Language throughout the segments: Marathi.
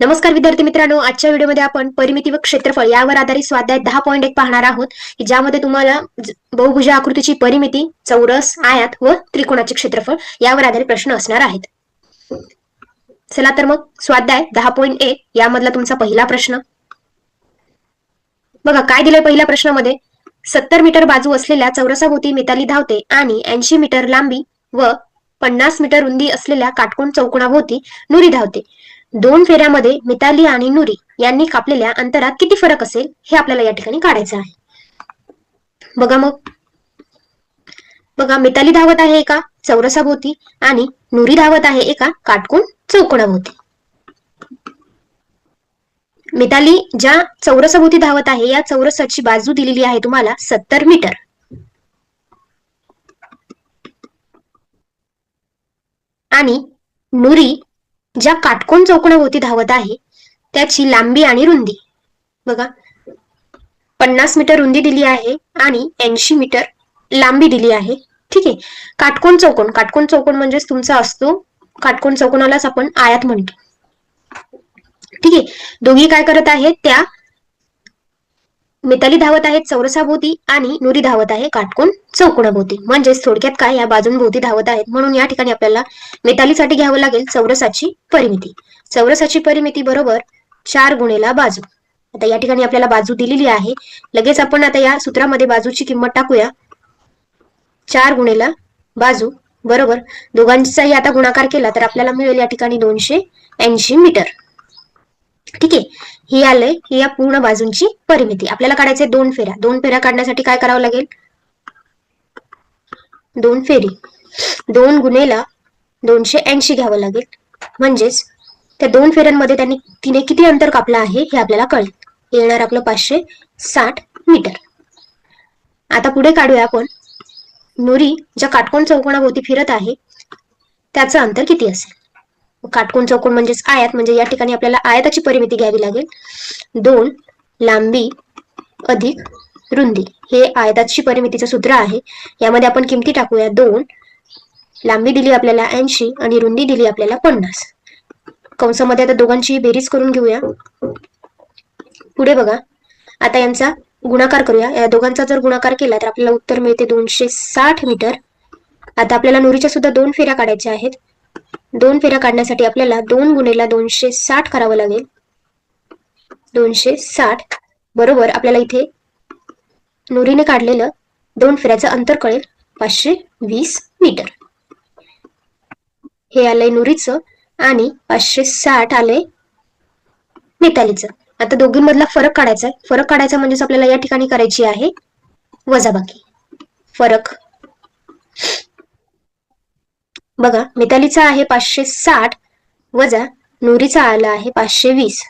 नमस्कार विद्यार्थी मित्रांनो आजच्या व्हिडिओमध्ये आपण परिमिती व क्षेत्रफळ यावर आधारित स्वाध्याय दहा पॉईंट एक पाहणार आहोत. की ज्यामध्ये तुम्हाला बहुभुज आकृतीची परिमिती चौरस आयात व त्रिकोणाचे क्षेत्रफळ यावर आधारित प्रश्न असणार आहेत. चला तर मग स्वाध्याय दहा पॉईंट एक यामधला तुमचा पहिला प्रश्न. बघा काय दिलंय पहिल्या प्रश्नामध्ये? सत्तर मीटर बाजू असलेल्या चौरसाभोवती मिताली धावते आणि ऐंशी मीटर लांबी व पन्नास मीटर रुंदी असलेल्या काटकोण चौकोणाभोवती नुरी धावते. दोन फेऱ्यामध्ये मिताली आणि नुरी यांनी कापलेल्या अंतरात किती फरक असेल हे आपल्याला या ठिकाणी काढायचं आहे. बघा मग. बघा मिताली धावत आहे एका चौरसाभोवती आणि नुरी धावत आहे एका काटकोण चौकोनाभोवती मिताली ज्या चौरसाभोवती धावत आहे या चौरसाची बाजू दिलेली आहे तुम्हाला सत्तर मीटर. आणि नुरी ज्या काटकोण चौकणाभोवती धावत आहे त्याची लांबी आणि रुंदी. बघा पन्नास मीटर रुंदी दिली आहे आणि ऐंशी मीटर लांबी दिली आहे. ठीक आहे? काटकोण चौकोन. काटकोण चौकोन म्हणजेच तुमचा असतो काटकोण चौकोनालाच आपण आयात म्हणतो. ठीक आहे? दोघी काय करत आहेत त्या मिताली धावत आहेत चौरसाभोवती आणि नुरी धावत आहे काटकोण चौकोणाभोवती म्हणजेच थोडक्यात काय या बाजूंभोवती धावत आहेत म्हणून या ठिकाणी आपल्याला मितालीसाठी घ्यावं लागेल चौरसाची परिमिती. चौरसाची परिमिती बरोबर चार गुणेला बाजू. आता या ठिकाणी आपल्याला बाजू दिलेली आहे. लगेच आपण आता या सूत्रामध्ये बाजूची किंमत टाकूया. चार गुणेला बाजू बरोबर. दोघांचाही आता गुणाकार केला तर आपल्याला मिळेल या ठिकाणी दोनशे ऐंशी मीटर. ठीक आहे? ही आलंय ही या पूर्ण बाजूंची परिमिती. आपल्याला काढायचे दोन फेऱ्या. दोन फेऱ्या काढण्यासाठी काय करावं लागेल? दोन फेरी. दोन गुन्हेला दोनशे ऐंशी घ्यावं लागेल. म्हणजेच त्या दोन फेऱ्यांमध्ये त्यांनी तिने किती अंतर कापलं आहे हे आपल्याला कळेल. येणार आपलं पाचशे साठ मीटर. आता पुढे काढूया आपण. नुरी ज्या काटकोण चौकोनाभोवती फिरत आहे त्याचं अंतर किती असेल? काटकोण चौकोन म्हणजेच आयात म्हणजे या ठिकाणी आपल्याला आयाताची परिमिती घ्यावी लागेल. दोन लांबी अधिक रुंदी. हे आयताची परिमितीचं सूत्र आहे. यामध्ये आपण किमती टाकूया. दोन लांबी दिली आपल्याला ऐंशी आणि रुंदी दिली आपल्याला पन्नास. कंसामध्ये आता दोघांची बेरीज करून घेऊया. पुढे बघा. आता यांचा गुणाकार करूया. या दोघांचा जर गुणाकार केला तर आपल्याला उत्तर मिळते दोनशे साठ मीटर. आता आपल्याला नुरीच्या सुद्धा दोन फेऱ्या काढायच्या आहेत. दोन फेऱ्या काढण्यासाठी आपल्याला दोन गुणेला दोनशे साठ करावं लागेल. दोनशे साठ बरोबर आपल्याला इथे नुरीने काढलेलं दोन फेऱ्याचं अंतर कळेल. पाचशे वीस मीटर. हे आलंय नुरीचं आणि पाचशे साठ आलंय मितालीचं. आता दोघींमधला फरक काढायचा आहे फरक काढायचा म्हणजेच आपल्याला या ठिकाणी करायची आहे वजाबाकी. फरक बघा मितालीचा आहे पाचशे साठ वजा नुरीचा आला आहे पाचशे वीस.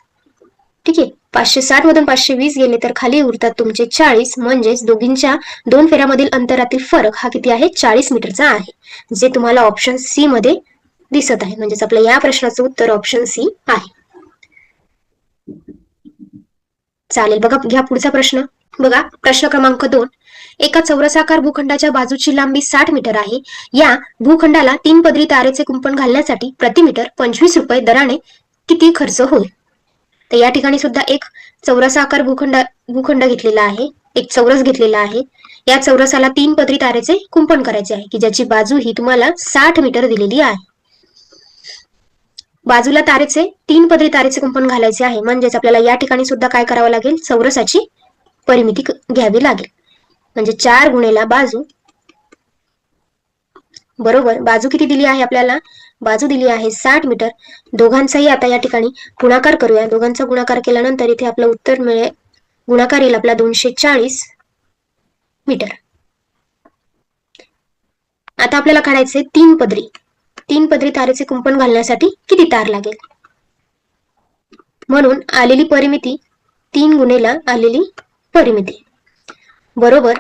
ठीक आहे पाचशे साठ मधून पाचशे वीस गेले तर खाली उरतात तुमचे चाळीस म्हणजेच दोघींच्या दोन फेऱ्यामधील अंतरातील फरक हा किती आहे? चाळीस मीटरचा आहे. जे तुम्हाला ऑप्शन सी मध्ये दिसत आहे म्हणजेच आपल्या या प्रश्नाचं उत्तर ऑप्शन सी आहे. चालेल बघा घ्या पुढचा प्रश्न. बघा प्रश्न क्रमांक दोन. एका चौरसाकार भूखंडाच्या बाजूची लांबी साठ मीटर आहे. या भूखंडाला तीन पदरी तारेचे कुंपण घालण्यासाठी प्रति मीटर पंचवीस रुपये दराने किती खर्च होईल? तर या ठिकाणी सुद्धा एक चौरसाकार भूखंड भूखंड घेतलेला आहे. एक चौरस घेतलेला आहे. या चौरसाला तीन पदरी तारेचे कुंपण करायचे आहे की ज्याची बाजू ही तुम्हाला साठ मीटर दिलेली आहे. बाजूला तारेचे तीन पदरी तारेचे कुंपण घालायचे आहे. म्हणजेच आपल्याला या ठिकाणी सुद्धा काय करावं लागेल? चौरसाची परिमिती घ्यावी लागेल. म्हणजे चार गुणेला बाजू. बरोबर बाजू किती दिली आहे आपल्याला? बाजू दिली आहे साठ मीटर. दोघांचाही आता या ठिकाणी गुणाकार करूया. दोघांचा गुणाकार केल्यानंतर इथे आपलं उत्तर मिळेल गुणाकार येईल आपला दोनशे चाळीस मीटर. आता आपल्याला काढायचे तीन पदरी. तीन पदरी तारेचे कुंपण घालण्यासाठी किती तार लागेल? म्हणून आलेली परिमिती तीन गुणेला आलेली परिमिती. बरोबर.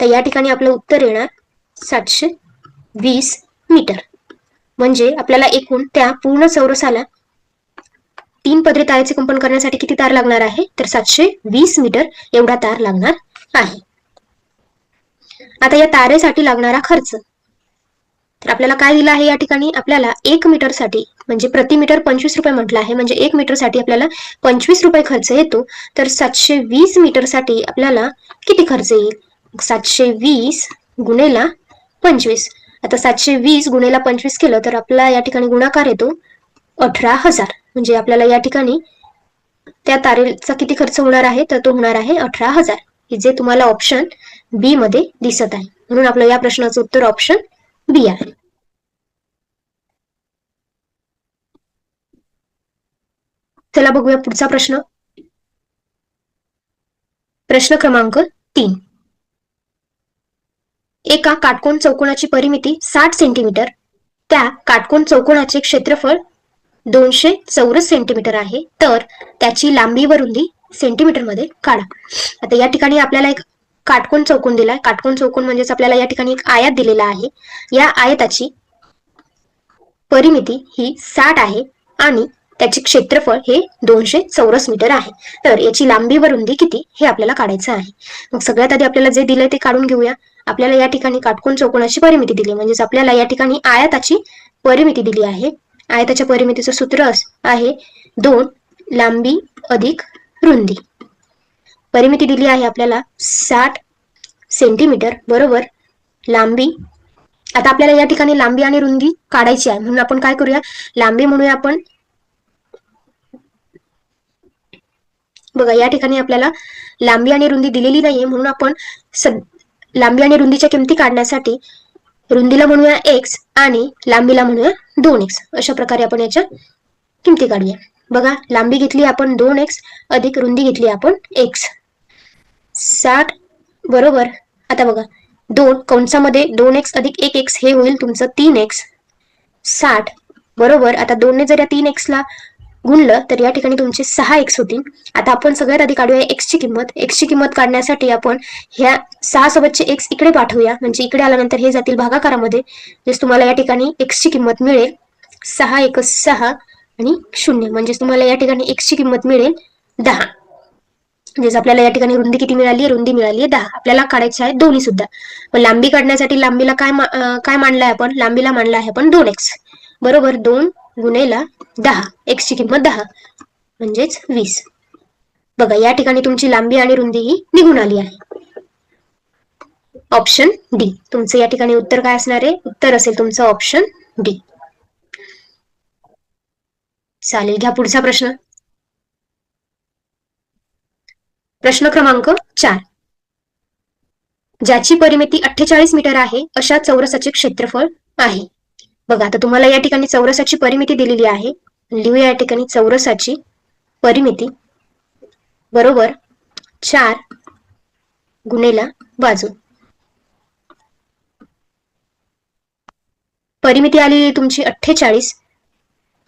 तर या ठिकाणी आपलं उत्तर येणार सातशे वीस मीटर. म्हणजे आपल्याला एकूण त्या पूर्ण चौरसाला तीन पदरी तारेचे कंपन करण्यासाठी किती तार लागणार आहे? तर सातशे वीस मीटर एवढा तार लागणार आहे. आता या तारेसाठी लागणारा खर्च तर आपल्याला काय दिलं आहे या ठिकाणी? आपल्याला एक मीटरसाठी म्हणजे प्रति मीटर पंचवीस रुपये म्हटलं आहे. म्हणजे एक मीटरसाठी आपल्याला पंचवीस रुपये खर्च येतो. तर सातशे वीस मीटरसाठी आपल्याला किती खर्च येईल? सातशे वीस गुणेला पंचवीस. आता सातशे वीस गुणेला पंचवीस केलं तर आपला या ठिकाणी गुणाकार येतो अठरा हजार. म्हणजे आपल्याला या ठिकाणी त्या तारेचा किती खर्च होणार आहे? तर तो होणार आहे अठरा हजार. जे तुम्हाला ऑप्शन बी मध्ये दिसत आहे. म्हणून आपलं या प्रश्नाचं उत्तर ऑप्शन बी चला बघूया पुढचा प्रश्न प्रश्न क्रमांक तीन. एका काटकोण चौकोनाची परिमिती साठ सेंटीमीटर त्या काटकोण चौकोनाचे क्षेत्रफळ दोनशे चौरस सेंटीमीटर आहे. तर त्याची लांबी व रुंदी सेंटीमीटरमध्ये काढा. आता या ठिकाणी आपल्याला एक काटकोन चौकोन दिलाय. काटकोन चौकोन म्हणजेच आपल्याला या ठिकाणी एक आयात दिलेला आहे. या आयताची परिमिती ही साठ आहे आणि त्याचे क्षेत्रफळ हे दोनशे चौरस मीटर आहे. तर याची लांबी व रुंदी किती हे आपल्याला काढायचं आहे. मग सगळ्यात आधी आपल्याला जे दिलंय ते काढून घेऊया. आपल्याला या ठिकाणी काटकोन चौकोनाची परिमिती दिली. म्हणजेच आपल्याला या ठिकाणी आयाताची परिमिती दिली आहे. आयताच्या परिमितीचं सूत्र आहे दोन लांबी अधिक रुंदी. परिमिती दिली आहे आपल्याला साठ सेंटीमीटर बरोबर लांबी. आता आपल्याला या ठिकाणी लांबी आणि रुंदी काढायची आहे. म्हणून आपण काय करूया? लांबी म्हणूया आपण. बघा या ठिकाणी आपल्याला लांबी आणि रुंदी दिलेली नाहीये. म्हणून आपण लांबी आणि रुंदीच्या किमती काढण्यासाठी रुंदीला म्हणूया एक्स आणि लांबीला म्हणूया दोन एक्स अशा प्रकारे आपण याच्या किमती काढूया. बघा लांबी घेतली आपण दोन एक्स अधिक रुंदी घेतली आपण एक्स साठ बरोबर. आता बघा. दोन कंसामध्ये दोन एक्स अधिक एक एक्स हे होईल तुमचं तीन एक्स साठ बरोबर. आता दोनने जर या तीन एक्सला गुणलं तर या ठिकाणी तुमचे सहा एक्स होतील आता आपण सगळ्यात आधी काढूया एक्सची किंमत. एक्सची किंमत काढण्यासाठी आपण ह्या सहा सोबतचे एक्स इकडे पाठवूया. म्हणजे इकडे आल्यानंतर हे जातील भागाकारामध्ये. जस तुम्हाला या ठिकाणी एक्सची किंमत मिळेल. सहा एक सहा आणि शून्य. म्हणजेच तुम्हाला या ठिकाणी एक्सची किंमत मिळेल दहा. म्हणजेच आपल्याला या ठिकाणी रुंदी किती मिळाली रुंदी मिळाली दहा. आपल्याला काढायची आहे दोन्ही सुद्धा. पण लांबी काढण्यासाठी लांबीला काय काय मांडलाय आपण? लांबीला मांडला आहे आपण दोन एक्स बरोबर? दोन गुणेला दहा. एक्सची किंमत दहा. म्हणजेच वीस. बघा या ठिकाणी तुमची लांबी आणि रुंदी ही निघून आली आहे. ऑप्शन डी तुमचं या ठिकाणी उत्तर काय असणार आहे? उत्तर असेल तुमचं ऑप्शन डी चालेल घ्या पुढचा प्रश्न. प्रश्न क्रमांक चार. ज्याची परिमिती अठ्ठेचाळीस मीटर आहे अशा चौरसाचे क्षेत्रफळ आहे. बघा आता तुम्हाला या ठिकाणी चौरसाची परिमिती दिलेली आहे. लिहूया या ठिकाणी चौरसाची परिमिती. बरोबर चार गुणेला बाजू परिमिती आलेली तुमची अठ्ठेचाळीस.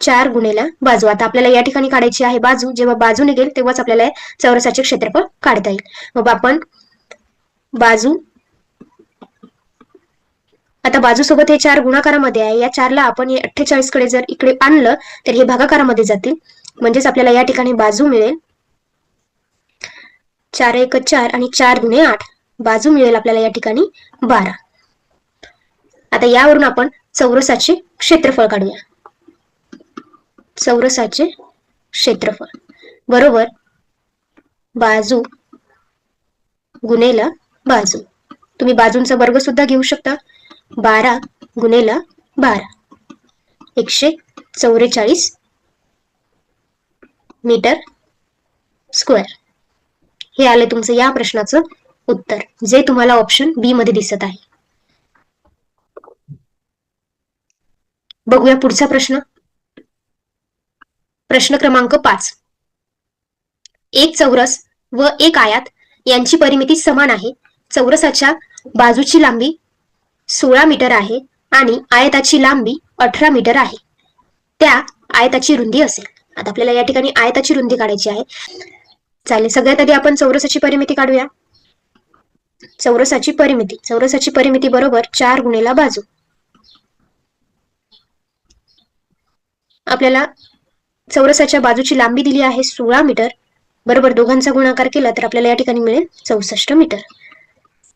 चार गुणेला बाजू. आता आपल्याला या ठिकाणी काढायची आहे बाजू. जेव्हा बाजू निघेल तेव्हाच आपल्याला चौरसाचे क्षेत्रफळ काढता येईल. मग आपण बाजू आता बाजूसोबत हे चार गुणाकारामध्ये आहे. या चारला आपण हे अठ्ठेचाळीसकडे जर इकडे आणलं तर हे भागाकारामध्ये जातील. म्हणजेच आपल्याला या ठिकाणी बाजू मिळेल. चार एक चार आणि चार गुणे आठ. बाजू मिळेल आपल्याला या ठिकाणी बारा. आता यावरून आपण चौरसाचे क्षेत्रफळ काढूया. चौरसाचे क्षेत्रफळ. बरोबर? बाजू. गुणेला बाजू. तुम्ही बाजूंचा वर्ग सुद्धा घेऊ शकता. बारा गुणेला बारा. एकशे चौवेचाळीस मीटर स्क्वेअर. हे आले तुमचं या प्रश्नाचं उत्तर जे तुम्हाला ऑप्शन बी मध्ये दिसत आहे. बघूया पुढचा प्रश्न. प्रश्न क्रमांक पाच. एक चौरस व एक आयात यांची परिमिती समान आहे. चौरसाच्या बाजूची लांबी सोळा मीटर आहे आणि आयताची लांबी अठरा मीटर आहे. त्या आयताची रुंदी असेल. आता आपल्याला या ठिकाणी आयताची रुंदी काढायची आहे. चालेल सगळ्यात आधी आपण चौरसाची परिमिती काढूया. चौरसाची परिमिती चौरसाची परिमिती बरोबर चार गुणेला बाजू. आपल्याला चौरसाच्या बाजूची लांबी दिली आहे सोळा मीटर. बरोबर दोघांचा गुणाकार केला तर आपल्याला या ठिकाणी मिळेल चौसष्ट मीटर.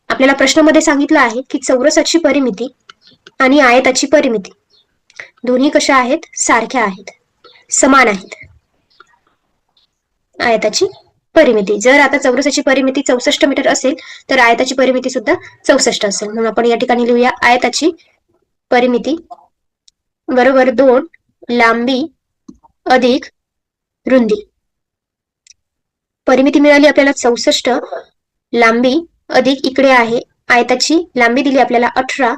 आपल्याला प्रश्नामध्ये सांगितलं आहे की चौरसाची परिमिती आणि आयताची परिमिती दोन्ही कशा आहेत? सारख्या आहेत. समान आहेत. आयताची परिमिती. जर आता चौरसाची परिमिती चौसष्ट मीटर असेल तर आयताची परिमिती सुद्धा चौसष्ट असेल. म्हणून आपण या ठिकाणी लिहूया आयताची परिमिती. बरोबर दोन लांबी अधिक रुंदी. परिमिती मिळाली आपल्याला चौसष्ट लांबी अधिक इकडे आहे. आयताची लांबी दिली आपल्याला अठरा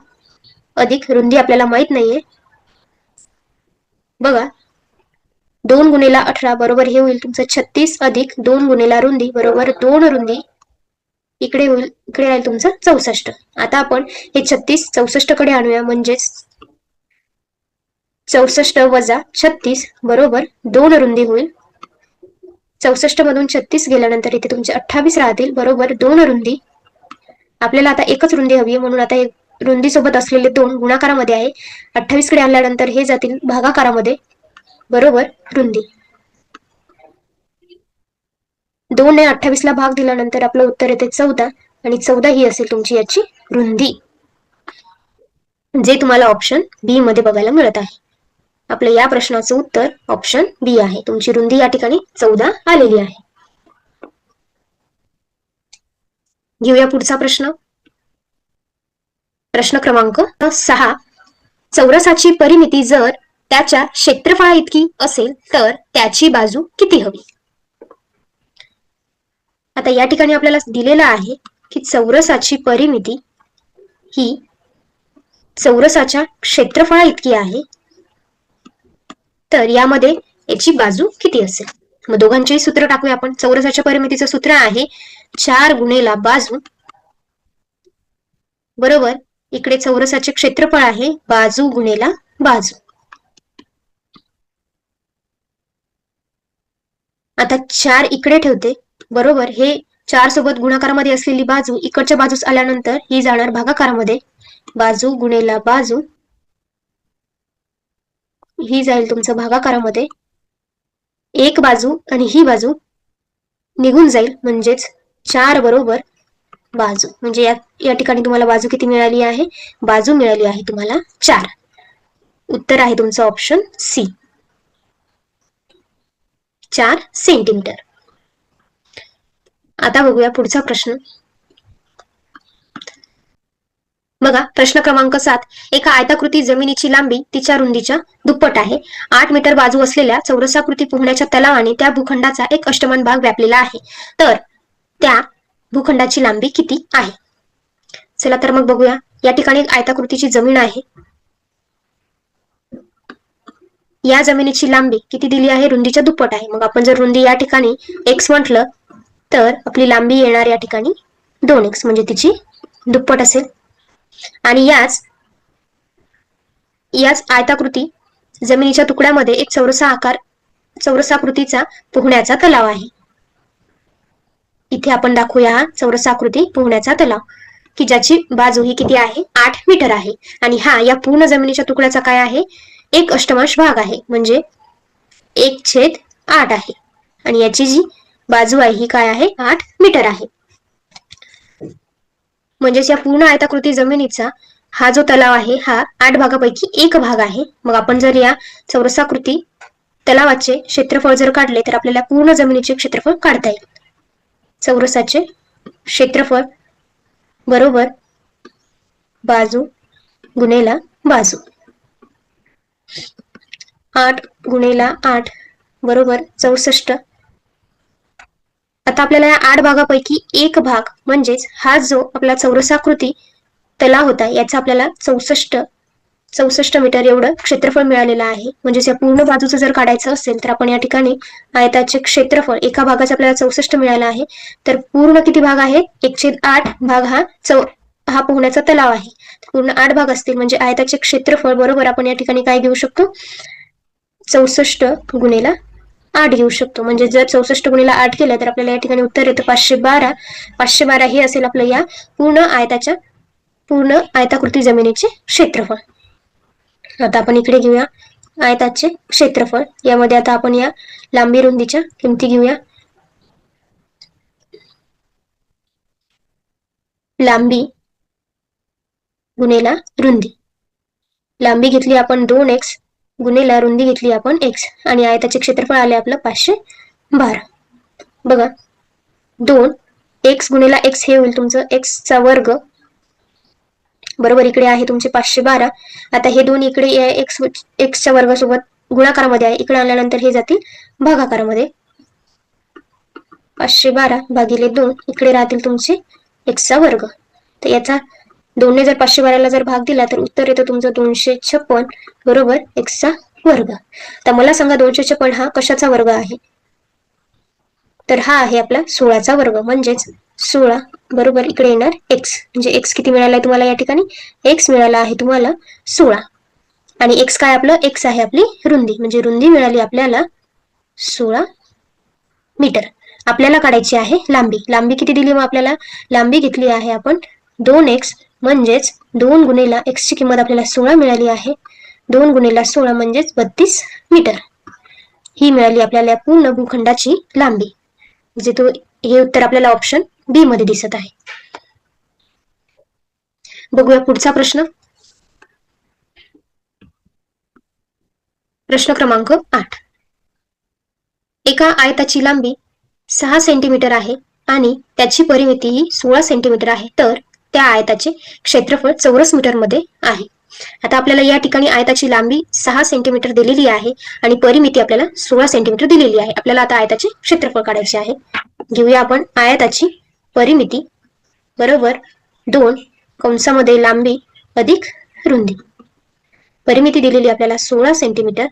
अधिक रुंदी आपल्याला माहीत नाहीये. बघा दोन गुणेला अठरा बरोबर हे होईल तुमचं छत्तीस अधिक दोन गुणेला रुंदी बरोबर दोन रुंदी इकडे होईल इकडे राहील तुमचं चौसष्ट. आता आपण हे छत्तीस चौसष्टकडे आणूया म्हणजेच चौसष्ट वजा छत्तीस बरोबर दोन रुंदी होईल. चौसष्ट मधून छत्तीस गेल्यानंतर इथे तुमचे अठ्ठावीस राहतील बरोबर दोन रुंदी. आपल्याला आता एकच रुंदी हवी आहे म्हणून आता रुंदी सोबत असलेले दोन गुणाकारामध्ये आहे. अठ्ठावीसकडे आणल्यानंतर हे जातील भागाकारामध्ये बरोबर रुंदी. दोन ने अठ्ठावीस ला भाग दिल्यानंतर आपलं उत्तर येते चौदा आणि चौदा ही असेल तुमची याची रुंदी. जे तुम्हाला ऑप्शन बी मध्ये बघायला मिळत आहे. आपलं या प्रश्नाचं उत्तर ऑप्शन बी आहे. तुमची रुंदी या ठिकाणी चौदा आलेली आहे. घेऊया पुढचा प्रश्न. प्रश्न क्रमांक सहा. चौरसाची परिमिती जर त्याच्या क्षेत्रफळा इतकी असेल तर त्याची बाजू किती हवी? आता या ठिकाणी आपल्याला दिलेलं आहे की चौरसाची परिमिती ही चौरसाच्या क्षेत्रफळा इतकी आहे तर यामध्ये याची बाजू किती असेल? मग दोघांचेही सूत्र टाकूया आपण. चौरसाच्या परिमितीचं सूत्र आहे चार गुणेला बाजू. बरोबर? इकडे चौरसाचे क्षेत्रफळ आहे बाजू गुणेला बाजू. आता चार इकडे ठेवते. बरोबर? हे चार सोबत गुणाकारामध्ये असलेली बाजू इकडच्या बाजूस आल्यानंतर ही जाणार भागाकारामध्ये. बाजू गुणेला बाजू. ही जाईल तुमचं भागाकारामध्ये. एक बाजू आणि ही बाजू निघून जाईल म्हणजेच चार बरोबर बाजू. म्हणजे या या ठिकाणी तुम्हाला बाजू किती मिळाली आहे? बाजू मिळाली आहे तुम्हाला चार. उत्तर आहे तुमचं ऑप्शन सी चार सेंटीमीटर आता बघूया पुढचा प्रश्न. बघा प्रश्न क्रमांक सात. एका आयताकृती जमिनीची लांबी तिच्या रुंदीच्या दुप्पट आहे. आठ मीटर बाजू असलेल्या चौरसाकृती पोहण्याच्या तलावाने त्या भूखंडाचा एक अष्टमान भाग व्यापलेला आहे. तर त्या भूखंडाची लांबी किती आहे? चला तर मग बघूया. या ठिकाणी आयताकृतीची जमीन आहे. या जमिनीची लांबी किती दिली आहे? रुंदीच्या दुप्पट आहे. मग आपण जर रुंदी या ठिकाणी एक्स म्हटलं तर आपली लांबी येणार या ठिकाणी दोन एक्स म्हणजे तिची दुप्पट असेल. आणि याच याच आयताकृती जमिनीच्या तुकड्यामध्ये एक चौरसा आकार चौरसाकृतीचा पोहण्याचा तलाव आहे. इथे आपण दाखवूया हा चौरसाकृती पोहण्याचा तलाव की ज्याची बाजू ही किती आहे? आठ मीटर आहे. आणि हा या पूर्ण जमिनीच्या तुकड्याचा काय आहे? एक अष्टमांश भाग आहे. म्हणजे एक छेद आठ आहे. आणि याची जी बाजू आहे ही काय आहे? आठ मीटर आहे. म्हणजेच या पूर्ण आयताकृती जमिनीचा हा जो तलाव आहे हा आठ भागापैकी एक भाग आहे. मग आपण जर या चौरसाकृती तलावाचे क्षेत्रफळ जर काढले तर आपल्याला पूर्ण जमिनीचे क्षेत्रफळ काढता येईल. चौरसाचे क्षेत्रफळ बरोबर बाजू गुणेला बाजू. आठ गुणेला आठ बरोबर चौसष्ट आता आपल्याला या आठ भागापैकी एक भाग म्हणजेच हा जो आपला चौरसाकृती तलाव होता याचा आपल्याला चौसष्ट चौसष्ट मीटर एवढं क्षेत्रफळ मिळालेलं आहे. म्हणजेच या पूर्ण बाजूचं जर काढायचं असेल तर आपण या ठिकाणी आयताचे क्षेत्रफळ एका भागाचं आपल्याला चौसष्ट मिळालं आहे. तर पूर्ण किती भाग आहेत? एकशे आठ भाग हा चौ हा पोहण्याचा तलाव आहे. पूर्ण आठ भाग असतील म्हणजे आयताचे क्षेत्रफळ बरोबर आपण या ठिकाणी काय घेऊ शकतो? चौसष्ट गुणेला आठ घेऊ शकतो. म्हणजे जर चौसष्ट गुणीला आठ केलं तर आपल्याला या ठिकाणी उत्तर येतं पाचशे बारा. पाचशे बारा हे असेल आपलं या पूर्ण आयताच्या पूर्ण आयताकृती जमिनीचे क्षेत्रफळ. आता आपण इकडे घेऊया आयताचे क्षेत्रफळ. यामध्ये आता आपण या लांबी रुंदीच्या किमती घेऊया. लांबी गुणेला रुंदी. लांबी घेतली आपण दोन एक्स गुन्हेला रुंदी घेतली आपण एक्स आणि आयताचे क्षेत्रफळ आले आपलं पाचशे बारा. बघा दोन एक्स गुन्हेला एक्स हे होईल तुमचं एक्सचा वर्ग. बरोबर इकडे आहे तुमचे पाचशे बारा. आता हे दोन इकडे एक्स एक्सच्या वर्गासोबत गुणाकारामध्ये आहे. इकडे आल्यानंतर हे जातील भागाकारामध्ये. पाचशे बारा भागिले दोन इकडे राहतील तुमचे एक्सचा वर्ग. तर याचा दोनने जर पाचशे बाराला जर भाग दिला तर उत्तर येतं तुमचं दोनशे छप्पन बरोबर एक्सचा वर्ग. तर मला सांगा दोनशे छप्पन हा कशाचा वर्ग आहे? तर हा आहे आपला सोळाचा वर्ग म्हणजेच सोळा बरोबर इकडे येणार एक्स म्हणजे एक्स किती मिळाला आहे तुम्हाला या ठिकाणी? एक्स मिळाला आहे तुम्हाला सोळा. आणि एक्स काय आपलं? एक्स आहे आपली रुंदी. म्हणजे रुंदी मिळाली आपल्याला सोळा मीटर. आपल्याला काढायची आहे लांबी. लांबी किती दिली मग आपल्याला? लांबी घेतली आहे आपण दोन एक्स म्हणजेच दोन गुन्हेला एक्सची किंमत आपल्याला सोळा मिळाली आहे. दोन गुन्हेला सोळा म्हणजेच बत्तीस मीटर. ही मिळाली आपल्याला पूर्ण भूखंडाची लांबी. जे तो हे उत्तर आपल्याला ऑप्शन बी मध्ये दिसत आहे. बघूया पुढचा प्रश्न. प्रश्न क्रमांक आठ. एका आयताची लांबी सहा सेंटीमीटर आहे आणि त्याची परिमिती ही सोळा सेंटीमीटर आहे. तर त्या आयताचे क्षेत्रफळ चौरस मीटरमध्ये आहे. आता आपल्याला या ठिकाणी आयताची लांबी सहा सेंटीमीटर दिलेली आहे आणि परिमिती आपल्याला सोळा सेंटीमीटर दिलेली आहे. आपल्याला आता आयताचे क्षेत्रफळ काढायचे आहे. घेऊया आपण आयताची परिमिती. बरोबर दोन कंसामध्ये लांबी अधिक रुंदी. परिमिती दिलेली आपल्याला सोळा सेंटीमीटर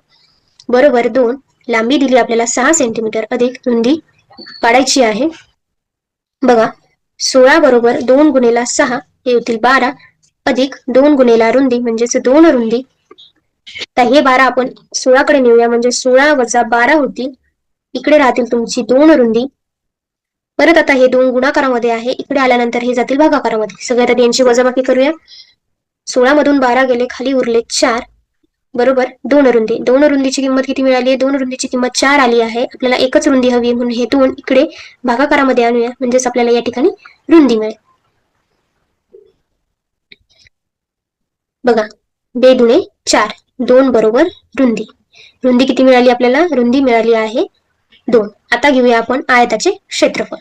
बरोबर दोन लांबी दिली आपल्याला सहा सेंटीमीटर अधिक रुंदी काढायची आहे. बघा सोळा बरोबर दोन गुणेला सहा हे होतील बारा अधिक दोन गुणेला रुंदी म्हणजेच दोन रुंदी. तर हे बारा आपण सोळाकडे नेऊया. म्हणजे सोळा वजा बारा होतील इकडे राहतील तुमची दोन रुंदी. परत आता हे दोन गुणाकारामध्ये आहे. इकडे आल्यानंतर हे जातील भागाकारामध्ये. सगळ्यात आधी यांची वजाबाकी करूया. सोळा मधून बारा गेले खाली उरले चार. बरोबर? दोन रुंदी. दोन रुंदीची किंमत किती मिळाली? आहे दोन रुंदीची किंमत चार आली आहे. आपल्याला एकच रुंदी हवी म्हणून हे दोन इकडे भागाकारामध्ये आणूया. म्हणजेच आपल्याला या ठिकाणी रुंदी मिळेल. बघा. बे दुणे चार. दोन बरोबर रुंदी. रुंदी किती मिळाली आपल्याला? रुंदी मिळाली आहे दोन. आता घेऊया आपण आयताचे क्षेत्रफळ.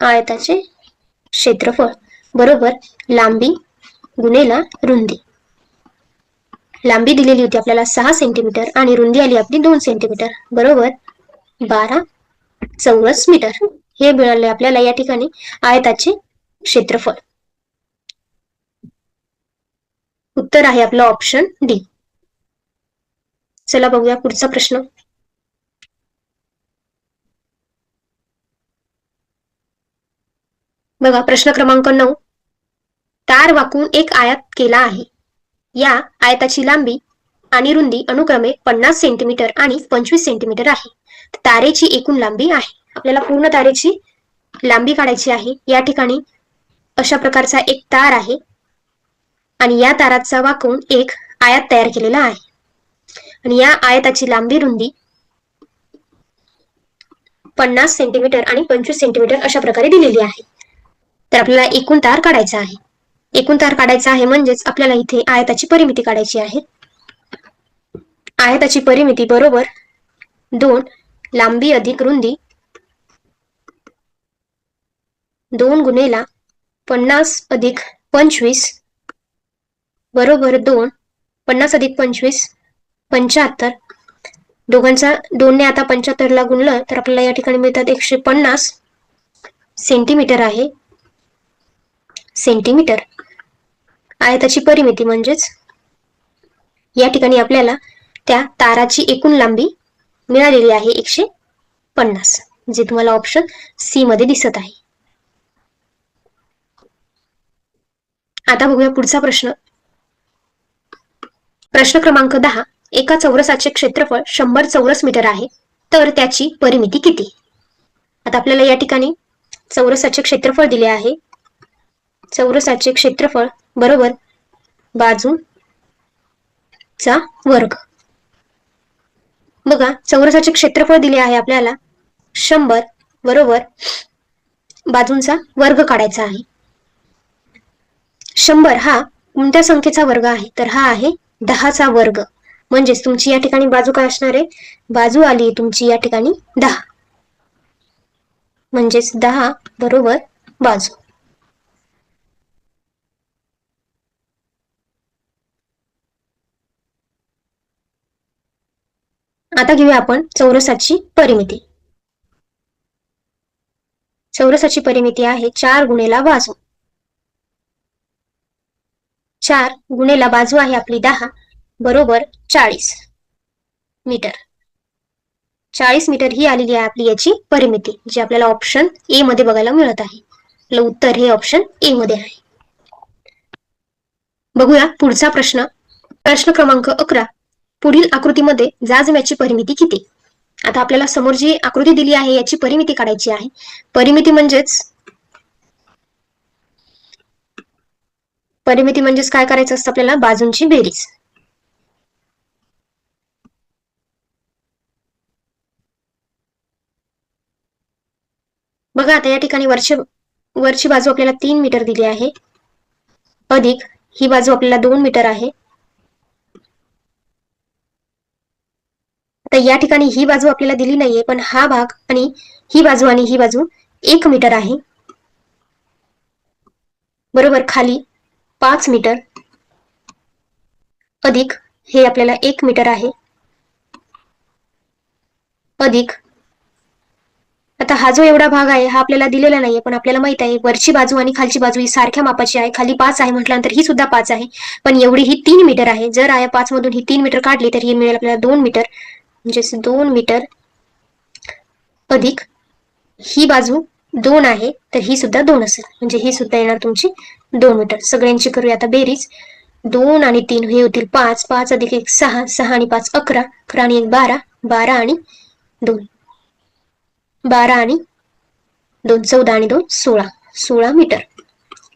आयताचे क्षेत्रफळ. बरोबर? लांबी गुणेला रुंदी. लांबी दिलेली होती आपल्याला सहा सेंटीमीटर आणि रुंदी आली आपली दोन सेंटीमीटर बरोबर? बारा चौरस मीटर. हे मिळाले आपल्याला या ठिकाणी आयताचे क्षेत्रफळ. उत्तर आहे आपलं ऑप्शन डी चला बघूया पुढचा प्रश्न. बघा प्रश्न क्रमांक नऊ. तार वाकून एक आयात केला आहे. या आयताची लांबी आणि रुंदी अनुक्रमे पन्नास सेंटीमीटर आणि पंचवीस सेंटीमीटर आहे. तारेची एकूण लांबी आहे. आपल्याला पूर्ण तारेची लांबी काढायची आहे. या ठिकाणी अशा प्रकारचा एक तार आहे. आणि या ताराचा वाकून एक आयात तयार केलेला आहे. आणि या आयताची लांबी रुंदी पन्नास सेंटीमीटर आणि पंचवीस सेंटीमीटर अशा प्रकारे दिलेली आहे. तर आपल्याला एकूण तार काढायचा आहे. एकूण तार काढायचा आहे म्हणजेच आपल्याला इथे आयताची परिमिती काढायची आहे. आयताची परिमिती बरोबर दोन लांबी अधिक रुंदी दोन गुन्हेला पन्नास अधिक पंचवीस बरोबर दोन पन्नास अधिक पंचवीस पंच्याहत्तर. दोघांचा दोनने आता पंच्याहत्तरला गुणलं तर आपल्याला या ठिकाणी मिळतात एकशे पन्नास सेंटीमीटर आहे. सेंटीमीटर. आयताची परिमिती म्हणजेच या ठिकाणी आपल्याला त्या ताराची एकूण लांबी मिळालेली आहे एकशे पन्नास जे तुम्हाला ऑप्शन सी मध्ये दिसत आहे. आता बघूया पुढचा प्रश्न. प्रश्न क्रमांक दहा एका चौरसाचे क्षेत्रफळ शंभर चौरस मीटर आहे तर त्याची परिमिती किती? आता आपल्याला या ठिकाणी चौरसाचे क्षेत्रफळ दिले आहे चौरसाचे क्षेत्रफळ बरोबर बाजूचा वर्ग. बघा चौरसाचे क्षेत्रफळ दिले आहे आपल्याला. शंभर बरोबर बाजूंचा वर्ग काढायचा आहे. शंभर हा कोणत्या संख्येचा वर्ग आहे? तर हा आहे दहाचा वर्ग. म्हणजेच तुमची या ठिकाणी बाजू काय असणार आहे? बाजू आली तुमची या ठिकाणी दहा. म्हणजेच दहा बरोबर बाजू. आता घेऊया आपण चौरसाची परिमिती. चौरसाची परिमिती आहे चार गुणेला बाजू चार गुणेला बाजू आहे आपली दहा बरोबर चाळीस मीटर. चाळीस मीटर ही आलेली आहे आपली याची परिमिती जी आपल्याला ऑप्शन ए मध्ये बघायला मिळत आहे. आपलं उत्तर हे ऑप्शन ए मध्ये आहे. बघूया पुढचा प्रश्न. प्रश्न क्रमांक अकरा. पुढील आकृतीमध्ये जाजम्याची परिमिती किती? आता आपल्याला समोर जी आकृती दिली आहे याची परिमिती काढायची आहे. परिमिती म्हणजेच परिमिती म्हणजेच काय करायचं असतं आपल्याला? बाजूंची बेरीज. बघा आता या ठिकाणी वरची वरची बाजू आपल्याला तीन मीटर दिली आहे. अधिक ही बाजू आपल्याला दोन मीटर आहे. तर या ठिकाणी ही बाजू आपल्याला दिली नाहीये पण हा भाग आणि ही बाजू आणि ही बाजू एक मीटर आहे. बरोबर खाली पाच मीटर अधिक हे आपल्याला एक मीटर आहे. अधिक. आता हा जो एवढा भाग आहे हा आपल्याला दिलेला नाहीये पण आपल्याला माहीत आहे वरची बाजू आणि खालची बाजू ही सारख्या मापाची आहे. खाली पाच आहे म्हटल्यानंतर ही सुद्धा पाच आहे पण एवढी ही तीन मीटर आहे. जर आया पाच मधून ही तीन मीटर काढली तर ही मिळेल आपल्याला दोन मीटर. म्हणजेच दोन मीटर अधिक ही बाजू दोन आहे तर ही सुद्धा दोन असेल. म्हणजे ही सुद्धा येणार तुमची दोन मीटर. सगळ्यांची करूया आता बेरीज. दोन आणि तीन हे होतील पाच. पाच अधिक एक सहा. सहा आणि पाच अकरा. अकरा आणि एक बारा. बारा आणि दोन. बारा आणि दोन चौदा आणि दोन सोळा. सोळा मीटर.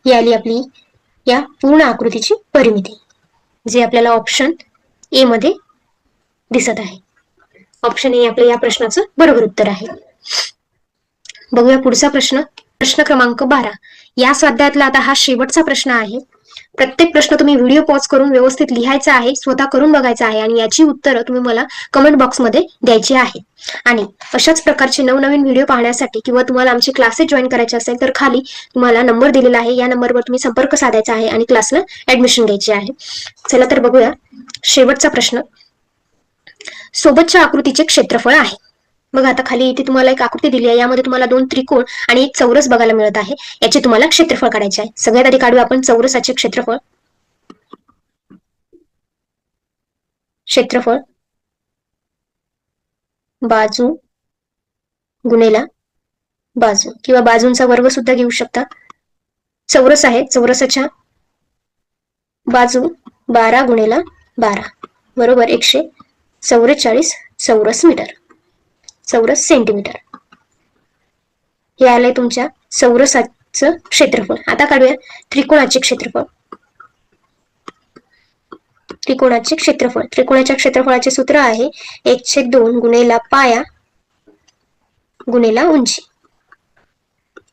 ही आली आपली या पूर्ण आकृतीची परिमिती जे आपल्याला ऑप्शन ए मध्ये दिसत आहे. ऑप्शन ए आपल्या या प्रश्नाचं बरोबर उत्तर आहे. बघूया पुढचा प्रश्न. प्रश्न क्रमांक बारा. या स्वाध्यायातला आता हा शेवटचा प्रश्न आहे. प्रत्येक प्रश्न तुम्ही व्हिडिओ पॉज करून व्यवस्थित लिहायचा आहे स्वतः करून बघायचा आहे आणि याची उत्तरं तुम्ही मला कमेंट बॉक्समध्ये द्यायची आहे. आणि अशाच प्रकारचे नवनवीन व्हिडिओ पाहण्यासाठी किंवा तुम्हाला आमचे क्लासेस जॉईन करायचे असेल तर खाली तुम्हाला नंबर दिलेला आहे. या नंबरवर तुम्ही संपर्क साधायचा आहे आणि क्लासला ऍडमिशन घ्यायची आहे. चला तर बघूया शेवटचा प्रश्न. सोबतच्या आकृतीचे क्षेत्रफळ आहे. बघा आता खाली इथे तुम्हाला एक आकृती दिली आहे. यामध्ये तुम्हाला दोन त्रिकोण आणि एक चौरस बघायला मिळत आहे. याचे तुम्हाला क्षेत्रफळ काढायचे आहे. सगळ्यात आधी काढूया आपण चौरसाचे क्षेत्रफळ. क्षेत्रफळ. बाजू गुणेला बाजू किंवा बाजूंचा वर्ग सुद्धा घेऊ शकता. चौरस आहे. चौरसाच्या बाजू बारा गुणेला बारा. बरोबर? एकशे चौवेचाळीस चौरस मीटर. चौरस सेंटीमीटर हे आलंय तुमच्या चौरसाचं क्षेत्रफळ. आता काढूया त्रिकोणाचे क्षेत्रफळ. त्रिकोणाचे क्षेत्रफळ. त्रिकोणाच्या क्षेत्रफळाचे सूत्र आहे एकशे दोन गुणेला पाया गुणेला उंची.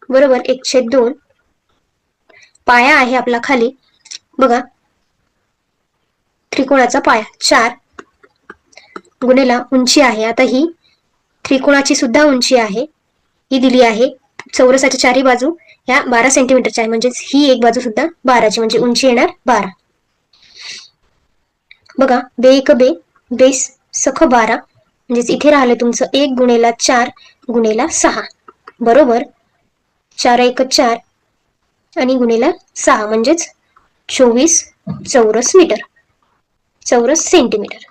बरोबर एकशे दोन. पाया आहे आपला खाली. बघा. त्रिकोणाचा पाया. चार. गुणेला उंची आहे. आता ही त्रिकोणाची सुद्धा उंची आहे. ही दिली आहे. चौरसाच्या चारी बाजू ह्या बारा सेंटीमीटरच्या आहे. म्हणजेच ही एक बाजू सुद्धा बाराची म्हणजे उंची येणार बारा. बघा बे एक बे बेस सख बारा. म्हणजेच इथे राहिलं तुमचं एक गुणेला चार गुणेला सहा. बरोबर? चार एक चार आणि गुणेला सहा. म्हणजेच चोवीस चौरस मीटर. चौरस सेंटीमीटर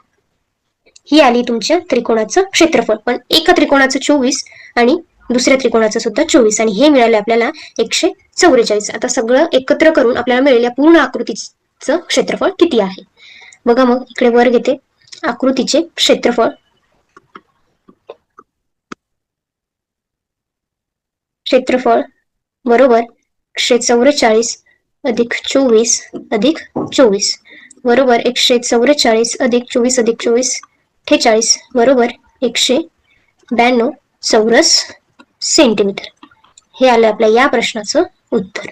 ही आली तुमच्या त्रिकोणाचं क्षेत्रफळ. पण एका त्रिकोणाचं चोवीस आणि दुसऱ्या त्रिकोणाचं सुद्धा चोवीस. आणि हे मिळाले आपल्याला एकशे चौवेचाळीस. आता सगळं एकत्र करून आपल्याला मिळेल या पूर्ण आकृतीचं क्षेत्रफळ किती आहे? बघा मग इकडे वर घेते. आकृतीचे क्षेत्रफळ. क्षेत्रफळ बरोबर एकशे चौवेचाळीस अधिक चोवीस अधिक चोवीस. बरोबर एकशे चौवेचाळीस अधिक चोवीस अधिक चोवीस अठ्ठेचाळीस बरोबर एकशे ब्याण्णव चौरस सेंटीमीटर. हे आलं आपल्या या प्रश्नाचं उत्तर.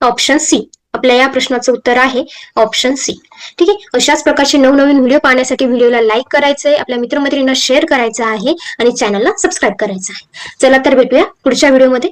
ऑप्शन सी आपल्या या प्रश्नाचं उत्तर आहे ऑप्शन सी ठीक आहे? अशाच प्रकारचे नवनवीन व्हिडिओ पाहण्यासाठी व्हिडिओला लाईक करायचं आहे आपल्या मित्रमैत्रिणींना शेअर करायचं आहे आणि चॅनलला सबस्क्राईब करायचं आहे. चला तर भेटूया पुढच्या व्हिडिओमध्ये